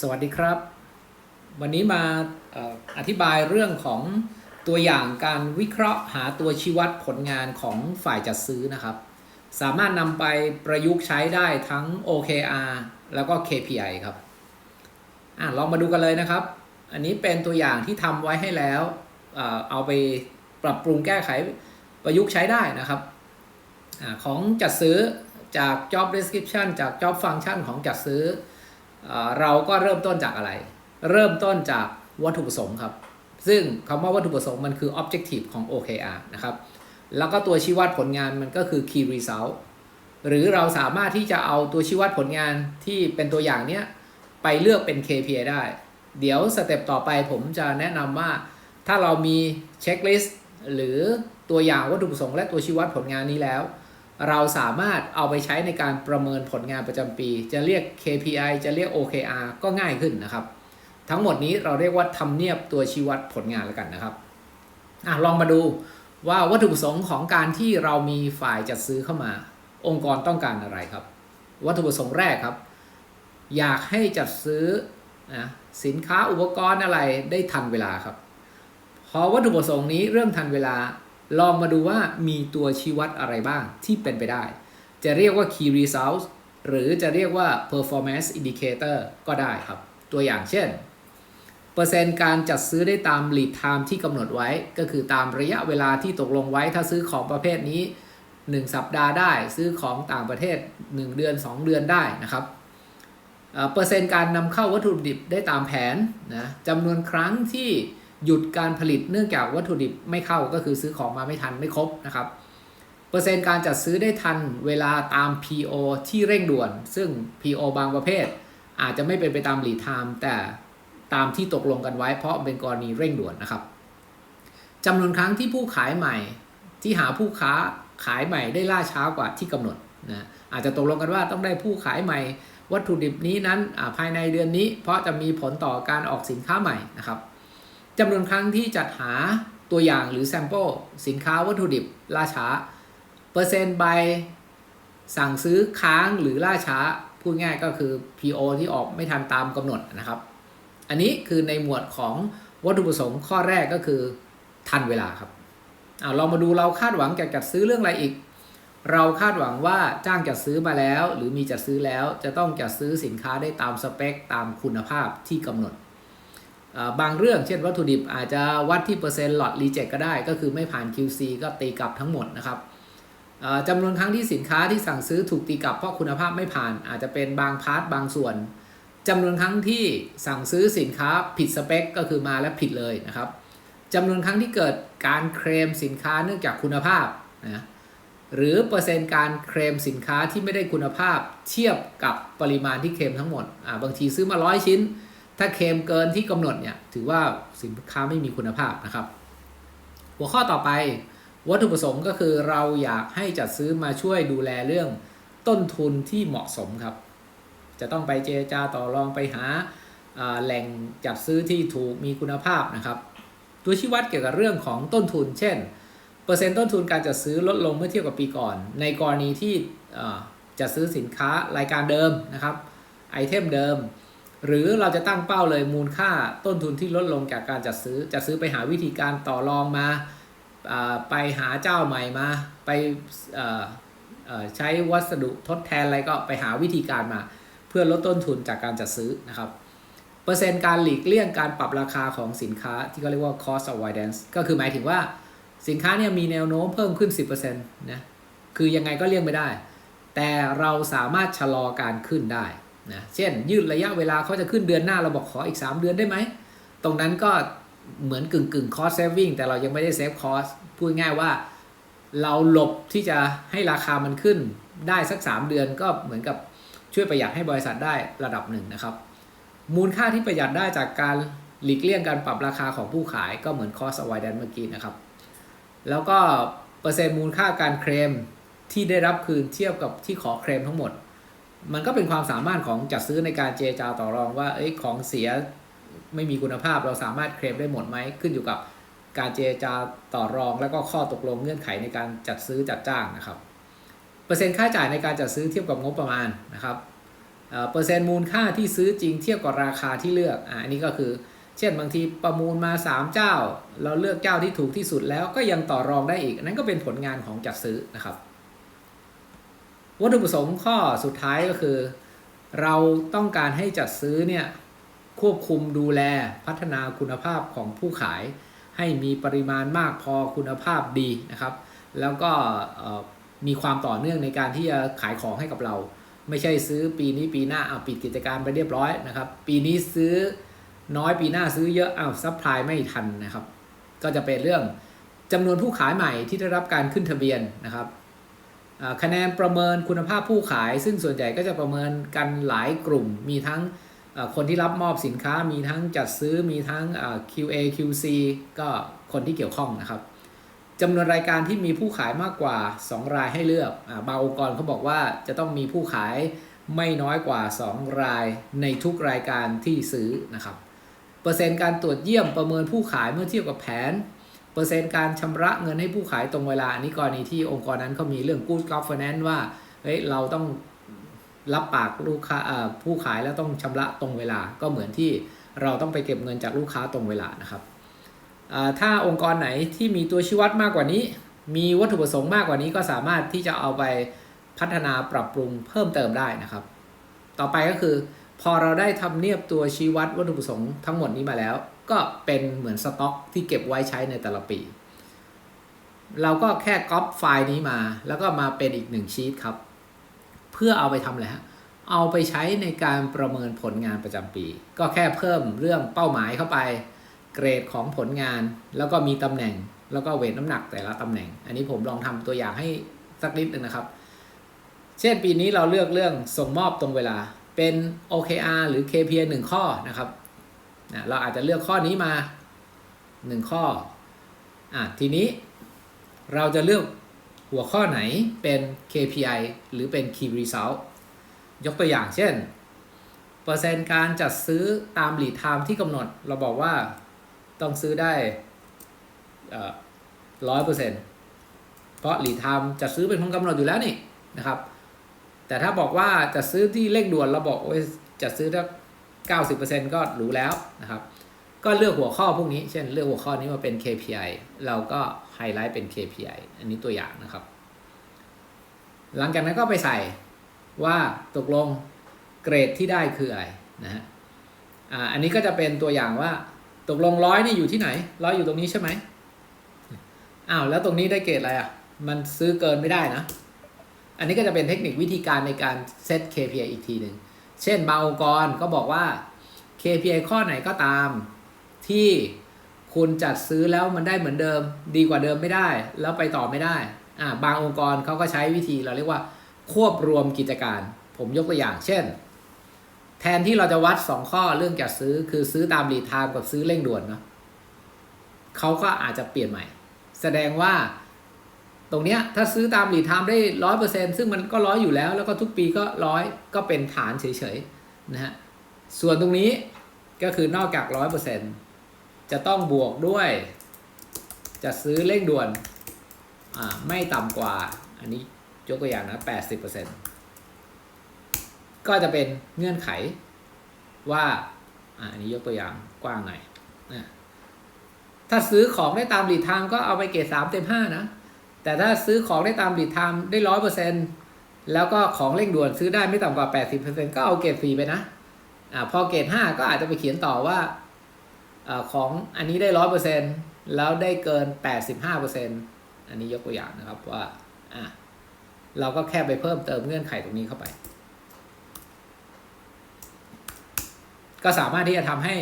สวัสดีครับ วันนี้มาอธิบายเรื่องของตัวอย่างการวิเคราะห์หาตัวชี้วัดผลงานของฝ่ายจัดซื้อนะครับ สามารถนำไปประยุกต์ใช้ได้ทั้ง OKR แล้วก็ KPI ครับอลองมาดูกันเลยนะครับ อันนี้เป็นตัวอย่างที่ทำไว้ให้แล้วเอาไปปรับปรุงแก้ไขประยุกต์ใช้ได้นะครับอของจัดซื้อจาก job description จาก job function ของจัดซื้อ เราก็เริ่มต้นจากอะไร เริ่มต้นจากวัตถุประสงค์ครับ ซึ่งคำว่าวัตถุประสงค์มันคือ objective ของ OKR นะครับ แล้วก็ตัวชี้วัดผลงานมันก็คือ key result หรือเราสามารถที่จะเอาตัวชี้วัดผลงานที่เป็นตัวอย่างเนี้ยไปเลือกเป็น KPI ได้ เดี๋ยวสเต็ปต่อไปผมจะแนะนำว่า ถ้าเรามีเช็คลิสต์หรือตัวอย่างวัตถุประสงค์และตัวชี้วัดผลงานนี้แล้ว เราสามารถเอาไปใช้ในการประเมินผลงานประจำปี จะเรียก KPI จะเรียก OKR ก็ง่ายขึ้นนะครับ ทั้งหมดนี้เราเรียกว่าทำเนียบตัวชี้วัดผลงานแล้วกันนะครับอลองมาดูว่าวัตถุประสงค์ของการที่เรามีฝ่ายจัดซื้อเข้ามา องค์กรต้องการอะไรครับ วัตถุประสงค์แรกครับ อยากให้จัดซื้อนะสินค้าอุปกรณ์อะไรได้ทันเวลาครับ พอวัตถุประสงค์นี้เริ่มทันเวลา ลองมาดูว่ามีตัวชี้วัดอะไรบ้างที่เป็นไปได้ จะเรียกว่า key results หรือจะเรียกว่า performance indicator ก็ได้ครับ ตัวอย่างเช่น เปอร์เซ็นต์การจัดซื้อได้ตาม lead time ที่กำหนดไว้ ก็คือตามระยะเวลาที่ตกลงไว้ ถ้าซื้อของประเภทนี้ 1 สัปดาห์ได้ ซื้อของต่างประเทศ 1 เดือน 2 เดือนได้นะครับเอ่อเปอร์เซ็นต์การนำเข้าวัตถุดิบได้ตามแผนนะจำนวนครั้งที่ หยุดการผลิตเนื่องจากวัตถุดิบไม่เข้าก็คือซื้อของมาไม่ทันไม่ครบนะครับ เปอร์เซ็นต์การจัดซื้อได้ทันเวลาตาม PO ที่เร่งด่วน ซึ่ง PO บางประเภท อาจจะไม่เป็นไปตาม lead time แต่ตามที่ตกลงกันไว้เพราะเป็นกรณีเร่งด่วนนะครับจำนวนครั้งที่ผู้ขายใหม่ที่หาผู้ค้าขายใหม่ได้ล่าช้ากว่าที่กำหนดนะอาจจะตกลงกันว่าต้องได้ผู้ขายใหม่ วัตถุดิบนี้นั้นภายในเดือนนี้ เพราะจะมีผลต่อการออกสินค้าใหม่นะครับ จำนวนครั้งที่จัดหาตัวอย่างหรือแซมเปิลสินค้าวัตถุดิบล่าช้า เปอร์เซ็นต์ใบสั่งซื้อค้างหรือล่าช้า พูดง่ายก็คือ PO ที่ออกไม่ทันตามกำหนดนะครับ อันนี้คือในหมวดของวัตถุประสงค์ข้อแรกก็คือทันเวลาครับเอาเรามาดูเราคาดหวังจากจัดซื้อเรื่องอะไรอีก เราคาดหวังว่าจ้างจัดซื้อมาแล้ว หรือมีจัดซื้อแล้วจะต้องจัดซื้อสินค้าได้ตามสเปค ตามคุณภาพที่กำหนด บางเรื่องเช่นวัตถุดิบอาจจะวัดที่เปอร์เซ็นต์หลอดรีเจ็คก็ได้ ก็คือไม่ผ่าน QC ก็ตีกลับทั้งหมดนะครับจำนวนครั้งที่สินค้าที่สั่งซื้อถูกตีกลับเพราะคุณภาพไม่ผ่าน อาจจะเป็นบางพาร์ทบางส่วนจำนวนครั้งที่สั่งซื้อสินค้าผิดสเปคก็คือมาแล้วผิดเลยนะครับจำนวนครั้งที่เกิดการเคลมสินค้าเนื่องจากคุณภาพนะหรือเปอร์เซ็นต์การเคลมสินค้าที่ไม่ได้คุณภาพเทียบกับปริมาณที่เคลมทั้งหมดบางทีซื้อมาร้อยชิ้น ถ้าเคลมเกินที่กำหนดเนี่ยถือว่าสินค้าไม่มีคุณภาพนะครับ หัวข้อต่อไปวัตถุประสงค์ก็คือเราอยากให้จัดซื้อมาช่วยดูแลเรื่องต้นทุนที่เหมาะสมครับ จะต้องไปเจรจาต่อรองไปหาแหล่งจัดซื้อที่ถูกมีคุณภาพนะครับ ตัวชี้วัดเกี่ยวกับเรื่องของต้นทุน เช่น เปอร์เซ็นต์ต้นทุนการจัดซื้อลดลงเมื่อเทียบกับปีก่อน ในกรณีที่จัดซื้อสินค้ารายการเดิมนะครับไอเทมเดิม หรือเราจะตั้งเป้าเลยมูลค่าต้นทุนที่ลดลงจากการจัดซื้อจัดซื้อไปหาวิธีการต่อรองมาไปหาเจ้าใหม่มา ไปใช้วัสดุทดแทนอะไรก็ไปหาวิธีการมา เพื่อลดต้นทุนจากการจัดซื้อนะครับเปอร์เซ็นต์การหลีกเลี่ยงการปรับราคาของสินค้าที่เขาเรียกว่า cost avoidance ก็คือหมายถึงว่าสินค้าเนี่ยมีแนวโน้มเพิ่มขึ้น 10%นะคือยังไงก็เลี่ยงไม่ได้ แต่เราสามารถชะลอการขึ้นได้ นะเช่นยืดระยะเวลาเขาจะขึ้นเดือนหน้าเราบอกขออีก 3 เดือนได้ไหม ตรงนั้นก็เหมือนกึ่งกึ่ง cost saving แต่เรายังไม่ได้ save cost พูดง่ายว่า เราหลบที่จะให้ราคามันขึ้นได้สัก 3 เดือนก็เหมือนกับช่วยประหยัดให้บริษัทได้ระดับหนึ่งนะครับ มูลค่าที่ประหยัดได้จากการหลีกเลี่ยงการปรับราคาของผู้ขายก็เหมือน cost avoidance เมื่อกี้นะครับ แล้วก็เปอร์เซ็นต์มูลค่าการเคลมที่ได้รับคืนเทียบกับที่ขอเคลมทั้งหมด มันก็เป็นความสามารถของจัดซื้อในการเจรจาต่อรองว่าเอ้ยของเสียไม่มีคุณภาพเราสามารถเคลมได้หมดไหมขึ้นอยู่กับการเจรจาต่อรอง แล้วก็ข้อตกลงเงื่อนไขในการจัดซื้อจัดจ้างนะครับ เปอร์เซ็นต์ค่าจ่ายในการจัดซื้อเทียบกับงบประมาณนะครับเอ่อเปอร์เซ็นต์มูลค่าที่ซื้อจริงเทียบกับราคาที่เลือกอ่าอันนี้ก็คือ เช่นบางทีประมูลมา 3 เจ้า เราเลือกเจ้าที่ถูกที่สุดแล้วก็ยังต่อรองได้อีกนนั้นก็เป็นผลงานของจัดซื้อนะครับ วัตถุประสงค์ข้อสุดท้ายก็คือ เราต้องการให้จัดซื้อเนี่ยควบคุมดูแลพัฒนาคุณภาพของผู้ขาย ให้มีปริมาณมากพอคุณภาพดีนะครับ แล้วก็มีความต่อเนื่องในการที่จะขายของให้กับเรา ไม่ใช่ซื้อปีนี้ปีหน้าเอาปิดกิจการไปเรียบร้อยนะครับ ปีนี้ซื้อน้อยปีหน้าซื้อเยอะอ้าวซัพพลายไม่ทันนะครับ ก็จะเป็นเรื่องจำนวนผู้ขายใหม่ที่ได้รับการขึ้นทะเบียนนะครับ คะแนนประเมินคุณภาพผู้ขาย ซึ่งส่วนใหญ่ก็จะประเมินกันหลายกลุ่ม มีทั้งคนที่รับมอบสินค้า มีทั้งจัดซื้อ มีทั้ง QA QC ก็คนที่เกี่ยวข้องนะครับจำนวนรายการที่มีผู้ขายมากกว่า 2 รายให้เลือกอบางองค์กรเขาบอกว่าจะต้องมีผู้ขายไม่น้อยกว่า 2 รายในทุกรายการที่ซื้อนะครับ เปอร์เซ็นต์การตรวจเยี่ยมประเมินผู้ขายเมื่อเทียบกับแผน เปอร์เซ็นต์การชำระเงินให้ผู้ขายตรงเวลา อันนี้กรณีที่องค์กรนั้นเขามีเรื่อง good governance ว่าเฮ้ยเราต้องรับปากลูกค้าผู้ขายแล้วต้องชำระตรงเวลา ก็เหมือนที่เราต้องไปเก็บเงินจากลูกค้าตรงเวลานะครับถ้าองค์กรไหนที่มีตัวชี้วัดมากกว่านี้ มีวัตถุประสงค์มากกว่านี้ก็สามารถที่จะเอาไปพัฒนาปรับปรุงเพิ่มเติมได้นะครับ ต่อไปก็คือ พอเราได้ทำเนียบตัวชี้วัดวัตถุประสงค์ทั้งหมดนี้มาแล้ว ก็เป็นเหมือนสต็อกที่เก็บไว้ใช้ในแต่ละปี เราก็แค่ก๊อปไฟล์นี้มา แล้วก็มาเป็นอีกหนึ่งชีตครับ เพื่อเอาไปทำอะไรฮะ เอาไปใช้ในการประเมินผลงานประจำปี ก็แค่เพิ่มเรื่องเป้าหมายเข้าไป เกรดของผลงาน แล้วก็มีตำแหน่ง แล้วก็เวทน้ำหนักแต่ละตำแหน่ง อันนี้ผมลองทำตัวอย่างให้สักนิดหนึ่งนะครับ เช่นปีนี้เราเลือกเรื่องส่งมอบตรงเวลา เป็น OKR หรือ KPI 1 ข้อนะครับ นะเราอาจจะเลือกข้อนี้มา 1 ข้ออะทีนี้เราจะเลือกหัวข้อไหนเป็น KPI หรือเป็น Key Result ยกตัวอย่างเช่น เปอร์เซ็นต์การจัดซื้อตาม lead time ที่กำหนด เราบอกว่าต้องซื้อได้ร้อยเปอร์เซ็นต์เพราะ lead time จัดซื้อเป็นคนกำหนดอยู่แล้วนี่นะครับ แต่ถ้าบอกว่าจะซื้อที่เร่งด่วนเราบอกโอ้ยจะซื้อ ถ้าเก้าสิบเปอร์เซ็นต์ก็รู้แล้วนะครับ ก็เลือกหัวข้อพวกนี้ เช่นเลือกหัวข้อนี้มาเป็น KPI เราก็ไฮไลท์เป็น KPI อันนี้ตัวอย่างนะครับ หลังจากนั้นก็ไปใส่ว่าตกลงเกรดที่ได้คืออะไรนะฮะอันนี้ก็จะเป็นตัวอย่างว่าตกลงร้อยนี่อยู่ที่ไหนร้อยอยู่ตรงนี้ใช่ไหมอ้าวแล้วตรงนี้ได้เกรดอะไรอะ มันซื้อเกินไม่ได้นะ อันนี้ก็จะเป็นเทคนิควิธีการในการเซต KPI อีกทีหนึ่ง เช่นบางองค์กรก็บอกว่า KPI ข้อไหนก็ตาม ที่คุณจัดซื้อแล้วมันได้เหมือนเดิม ดีกว่าเดิมไม่ได้ แล้วไปต่อไม่ได้อ่าบางองค์กรเขาก็ใช้วิธีเราเรียกว่า ควบรวมกิจการ ผมยกตัวอย่าง เช่น แทนที่เราจะวัด 2 ข้อเรื่องจัดซื้อคือซื้อตามรีทามกับซื้อเร่งด่วนเนาะเขาก็อาจจะเปลี่ยนใหม่ แสดงว่า ตรงเนี้ยถ้าซื้อตามรีทามได้ร้อยเปอร์เซ็นซึ่งมันก็ร้อยอยู่แล้ว แล้วก็ทุกปีก็ร้อยก็เป็นฐานเฉยๆนะฮะส่วนตรงนี้ก็คือนอกจากร้อยเปอร์เซ็นจะต้องบวกด้วย จะซื้อเร่งด่วนอ่าไม่ต่ำกว่า อันนี้ยกตัวอย่างนะ80%ก็จะเป็นเงื่อนไขว่าอ่าอันนี้ยกตัวอย่างกว้างหน่อยนะถ้าซื้อของได้ตามรีทามก็เอาไปเกรด3เต็ม5นะ แต่ถ้าซื้อของได้ตามรีทามได้ร้อยเปอร์เซ็นแล้วก็ของเร่งด่วนซื้อได้ไม่ต่ำกว่า80%ก็เอาเกรดฟรีไปนะอ่าพอเกรด5ก็อาจจะไปเขียนต่อว่าอาของอันนี้ได้ร้อยเปอร์เซ็นแล้วได้เกิน85%อันนี้ยกตัวอย่างนะครับว่าอ่าเราก็แค่ไปเพิ่มเติมเงื่อนไขตรงนี้เข้าไป ก็สามารถที่จะทำให้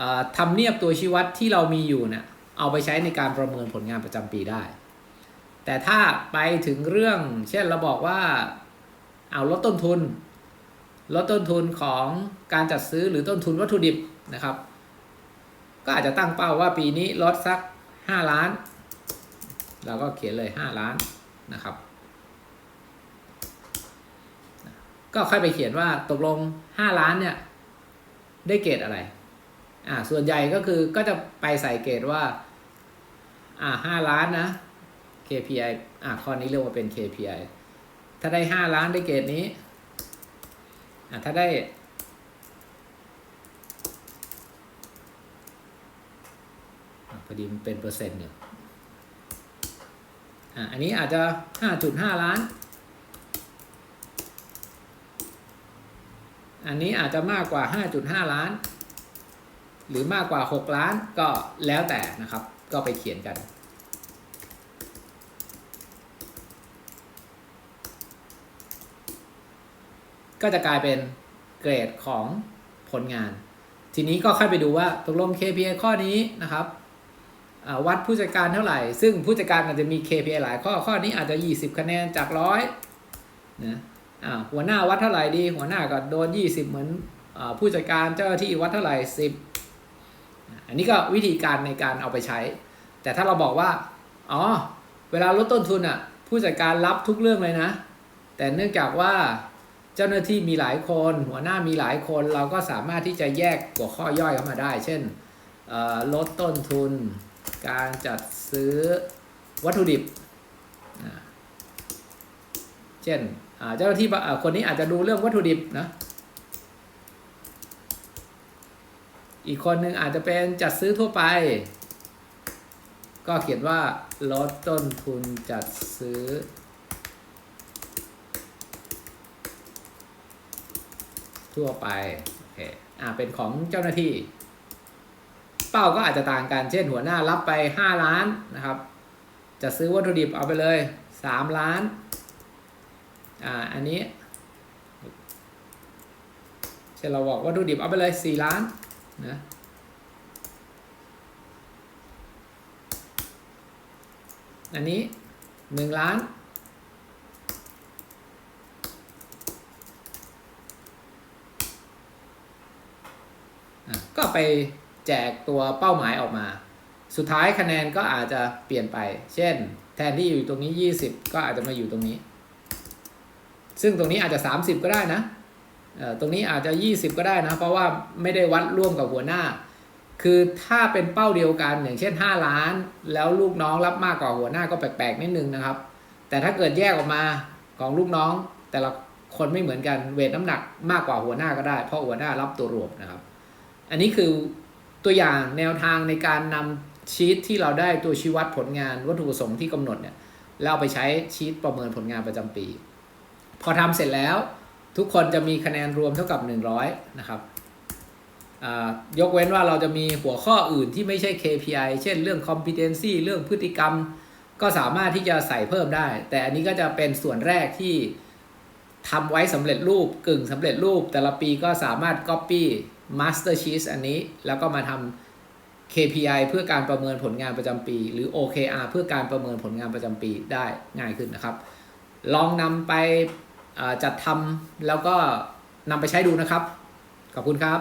อ่าทำเนียบตัวชี้วัดที่เรามีอยู่เนี่ยเอาไปใช้ในการประเมินผลงานประจำปีได้ แต่ถ้าไปถึงเรื่อง เช่นเราบอกว่าเอาลดต้นทุน ลดต้นทุนของการจัดซื้อหรือต้นทุนวัตถุดิบนะครับ ก็อาจจะตั้งเป้าว่าปีนี้ลดสัก 5 ล้าน เราก็เขียนเลย 5 ล้านนะครับ ก็ค่อยไปเขียนว่าตกลง 5 ล้านเนี่ย ได้เกรดอะไรอ่าส่วนใหญ่ก็คือก็จะไปใส่เกรดว่า อ่าห้าล้านนะ KPI อ่าข้อนี้เรียกว่าเป็น KPI ถ้าได้ห้าล้านได้เกรดนี้อะถ้าได้พอดีมันเป็นเปอร์เซ็นต์เนี่ยอะอันนี้อาจจะ5.5ล้าน อันนี้อาจจะมากกว่า5.5ล้าน หรือมากกว่า6ล้านก็แล้วแต่นะครับ ก็ไปเขียนกัน ก็จะกลายเป็นเกรดของผลงาน ทีนี้ก็ค่อยไปดูว่าตกลง KPI ข้อนี้นะครับวัดผู้จัดการเท่าไหร่ ซึ่งผู้จัดการอาจจะมี KPI หลายข้อ ข้อนี้อาจจะ 20 คะแนนจากร้อยนะอ่าหัวหน้าวัดเท่าไหร่ดี หัวหน้าก็โดน 20 เหมือนอผู้จัดการเจ้าหน้าที่วัดเท่าไหร่ 10 อันนี้ก็วิธีการในการเอาไปใช้ แต่ถ้าเราบอกว่า อ๋อ เวลาลดต้นทุนอะ ผู้จัดการรับทุกเรื่องเลยนะ แต่เนื่องจากว่า เจ้าหน้าที่มีหลายคน หัวหน้ามีหลายคนเราก็สามารถที่จะแยกหัวข้อย่อยเข้ามาได้ เช่นลดต้นทุน การจัดซื้อวัตถุดิบ เช่นเจ้าหน้าที่คนนี้อาจจะดูเรื่องวัตถุดิบนะอีกคนหนึ่งอาจจะเป็นจัดซื้อทั่วไป ก็เขียนว่าลดต้นทุนจัดซื้อ ทั่วไปโอเคอ่าเป็นของเจ้าหน้าที่ เป้าก็อาจจะต่างกันเช่นหัวหน้ารับไป 5 ล้านนะครับ จะซื้อวัตถุดิบเอาไปเลย 3 ล้านอ่าอันนี้เช่นเราบอกวัตถุดิบเอาไปเลย 4 ล้านนะอันนี้ 1 ล้าน อะก็ ไปแจกตัวเป้าหมายออกมา สุดท้ายคะแนนก็อาจจะเปลี่ยนไป เช่น แทนที่อยู่ตรงนี้ 20 ก็อาจจะมาอยู่ตรงนี้ ซึ่งตรงนี้อาจจะ 30 ก็ได้นะตรงนี้อาจจะ 20 ก็ได้นะ เพราะว่าไม่ได้วัดร่วมกับหัวหน้า คือถ้าเป็นเป้าเดียวกันอย่างเช่น 5 ล้าน แล้วลูกน้องรับมากกว่าหัวหน้าก็แปลกๆนิดนึงนะครับ แต่ถ้าเกิดแยกออกมาของลูกน้องแต่ละคนไม่เหมือนกันเวทน้ำหนักมากกว่าหัวหน้าก็ได้ เพราะหัวหน้ารับตัวรวมนะครับ อันนี้คือตัวอย่างแนวทางในการนำชีตที่เราได้ตัวชี้วัดผลงานวัตถุประสงค์ที่กำหนดเนี่ยแล้วเอาไปใช้ชีตประเมินผลงานประจำปี พอทำเสร็จแล้วทุกคนจะมีคะแนนรวมเท่ากับ 100 นะครับยกเว้นว่าเราจะมีหัวข้ออื่นที่ไม่ใช่ KPI เช่นเรื่อง competency เรื่องพฤติกรรม ก็สามารถที่จะใส่เพิ่มได้ แต่อันนี้ก็จะเป็นส่วนแรกที่ทำไว้สำเร็จรูปกึ่งสำเร็จรูป แต่ละปีก็สามารถ Copy Master Sheet อันนี้ แล้วก็มาทำ KPI เพื่อการประเมินผลงานประจำปี หรือ OKR เพื่อการประเมินผลงานประจำปีได้ง่ายขึ้นนะครับ ลองนำไปจัดทำแล้วก็นำไปใช้ดูนะครับ ขอบคุณครับ